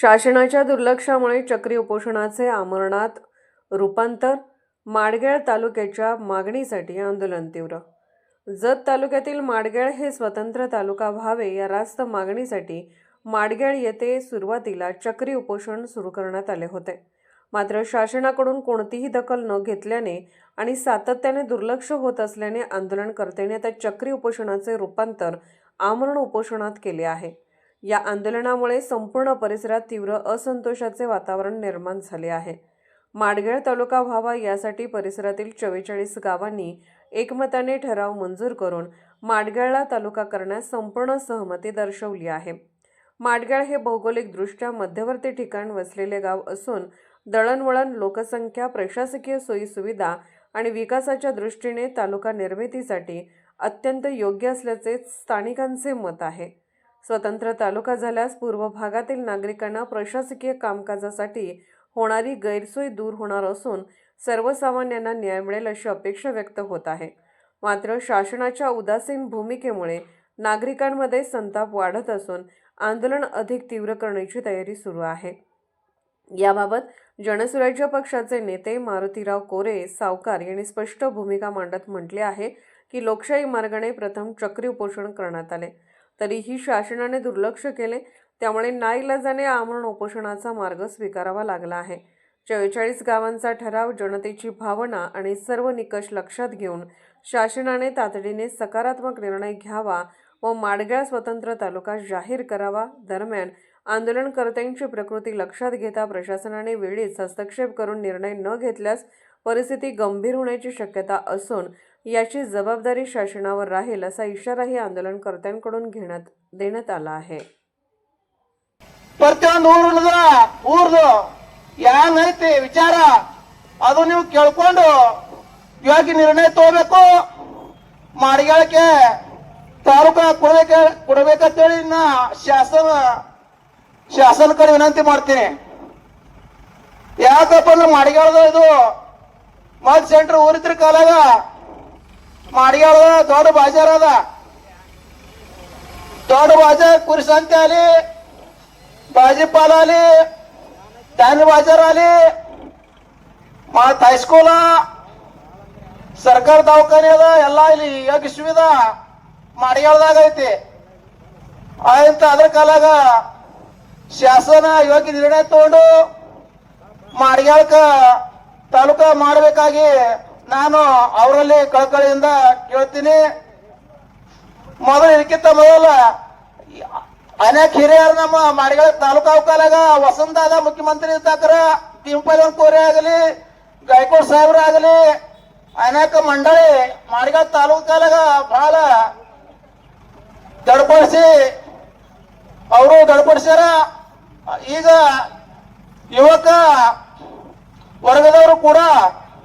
शासनाच्या दुर्लक्षामुळे चक्री उपोषणाचे आमरणात रूपांतर माडगेळ तालुक्याच्या मागणीसाठी आंदोलन तीव्र. जत तालुक्यातील माडगेळ हे स्वतंत्र तालुका व्हावे या रास्त मागणीसाठी माडगेळ येथे सुरुवातीला चक्री उपोषण सुरू करण्यात आले होते. मात्र शासनाकडून कोणतीही दखल न घेतल्याने आणि सातत्याने दुर्लक्ष होत असल्याने आंदोलनकर्त्यांनी आता चक्री उपोषणाचे रूपांतर आमरण उपोषणात केले आहे. या आंदोलनामुळे संपूर्ण परिसरात तीव्र असंतोषाचे वातावरण निर्माण झाले आहे. माडगेळ तालुका व्हावा यासाठी परिसरातील चव्वेचाळीस गावांनी एकमताने ठराव मंजूर करून माडगेळला तालुका करण्यास संपूर्ण सहमती दर्शवली आहे. माडगेळ हे भौगोलिकदृष्ट्या मध्यवर्ती ठिकाण वसलेले गाव असून दळणवळण लोकसंख्या प्रशासकीय सोयीसुविधा आणि विकासाच्या दृष्टीने तालुका निर्मितीसाठी अत्यंत योग्य असल्याचे स्थानिकांचे मत आहे. स्वतंत्र तालुका झाल्यास पूर्व भागातील नागरिकांना प्रशासकीय कामकाजासाठी होणारी गैरसोय दूर होणार असून सर्वसामान्यांना न्याय मिळेल अशी अपेक्षा व्यक्त होत आहे. मात्र शासनाच्या उदासीन भूमिकेमुळे नागरिकांमध्ये संताप वाढत असून आंदोलन अधिक तीव्र करण्याची तयारी सुरू आहे. याबाबत जनसुराज्य पक्षाचे नेते मारुतीराव कोरे सावकार यांनी स्पष्ट भूमिका मांडत म्हटले आहे की लोकशाही मार्गाने प्रथम चक्री उपोषण करण्यात आले. तरीही शासनाने दुर्लक्ष केले त्यामुळे नाईलाजाने आमरण उपोषणाचा मार्ग स्वीकारावा लागला आहे. चव्वेचाळीस गावांचा ठराव जनतेची भावना आणि सर्व निकष लक्षात घेऊन शासनाने तातडीने सकारात्मक निर्णय घ्यावा व माडग्या स्वतंत्र तालुका जाहीर करावा. दरम्यान आंदोलनकर्त्यांची प्रकृती लक्षात घेता प्रशासनाने वेळीच हस्तक्षेप करून निर्णय न घेतल्यास परिस्थिती गंभीर होण्याची शक्यता असून याची जबाबदारी शासनावर राहील असा इशाराही आंदोलनकर्त्यांकडून घेण्यात देण्यात आला आहे ಪ್ರತಿಯೊಂದು ಊರ್ದ ಊರ್ದು ಏನೈತಿ ವಿಚಾರ ಅದು ನೀವು ಕೇಳ್ಕೊಂಡು ಯೋಗ್ಯ ನಿರ್ಣಯ ತಗೋಬೇಕು ಮಾಡಿಗಳಕ್ಕೆ ತಾಲೂಕ ಕೊಡ್ಬೇಕ ಕೊಡ್ಬೇಕಂತೇಳಿ ನಾ ಶಾಸನ ಶಾಸನ ಕಡೆ ವಿನಂತಿ ಮಾಡ್ತೀನಿ ಯಾಕಪ್ಪ ಅಂದ್ರೆ ಮಾಡಿಗಾಳದ ಇದು ಮದ್ ಸೆಂಟರ್ ಊರಿದ್ರ ಕಾಲಾಗ ಮಾಡಿಯಾಳ ದೊಡ್ಡ ಬಾಜಾರ ಅದ. ದೊಡ್ಡ ಬಾಜಾರ ಕುರಿಸಂತೆ ಅಲ್ಲಿ, ಬಾಜಿಪಾಲ ಆಲಿ ಧಾನ್ಯ ಬಾಜಾರ ಆಲಿ ಹೈಸ್ಕೂಲ ಸರ್ಕಾರ ದವಾಖಾನೆ ಅದ, ಎಲ್ಲ ಇಲ್ಲಿ ಯೋಗ ಸುವಿಧ ಮಾಡಿಯಾಳದಾಗ ಐತಿ. ಆಯ್ತು ಅದ್ರ ಕಾಲಾಗ ಶಾಸನ ಯೋಗ ನಿರ್ಣಯ ತಗೊಂಡು ಮಾಡಿಯಾಳಕ ತಾಲೂಕಾ ಮಾಡಬೇಕಾಗಿ ನಾನು ಅವರಲ್ಲಿ ಕಳಕಳಿಯಿಂದ ಕೇಳ್ತೀನಿ. ಮೊದಲು ಇದಕ್ಕಿಂತ ಮೊದಲ ಅನೇಕ ಹಿರಿಯರು ನಮ್ಮ ಮಾಡಿಗಳ ತಾಲೂಕಾ ಕಾಲಾಗ ವಸಂತಾದ ಮುಖ್ಯಮಂತ್ರಿ ಇದ್ದಾಕರ ತಿಂಪಲ್ ಕೋರೆ ಆಗಲಿ ಗಾಯಕೋಡ್ ಸಾಹೇಬ್ರ ಆಗಲಿ, ಅನೇಕ ಮಂಡಳಿ ಮಾಡಿಗಳ ತಾಲೂಕು ಕಾಲಾಗ ಬಹಳ ದಡಪಡಿಸಿ ಅವರು ದಡಪಡಿಸ್ಯಾರ. ಈಗ ಯುವಕ ವರ್ಗದವರು ಕೂಡ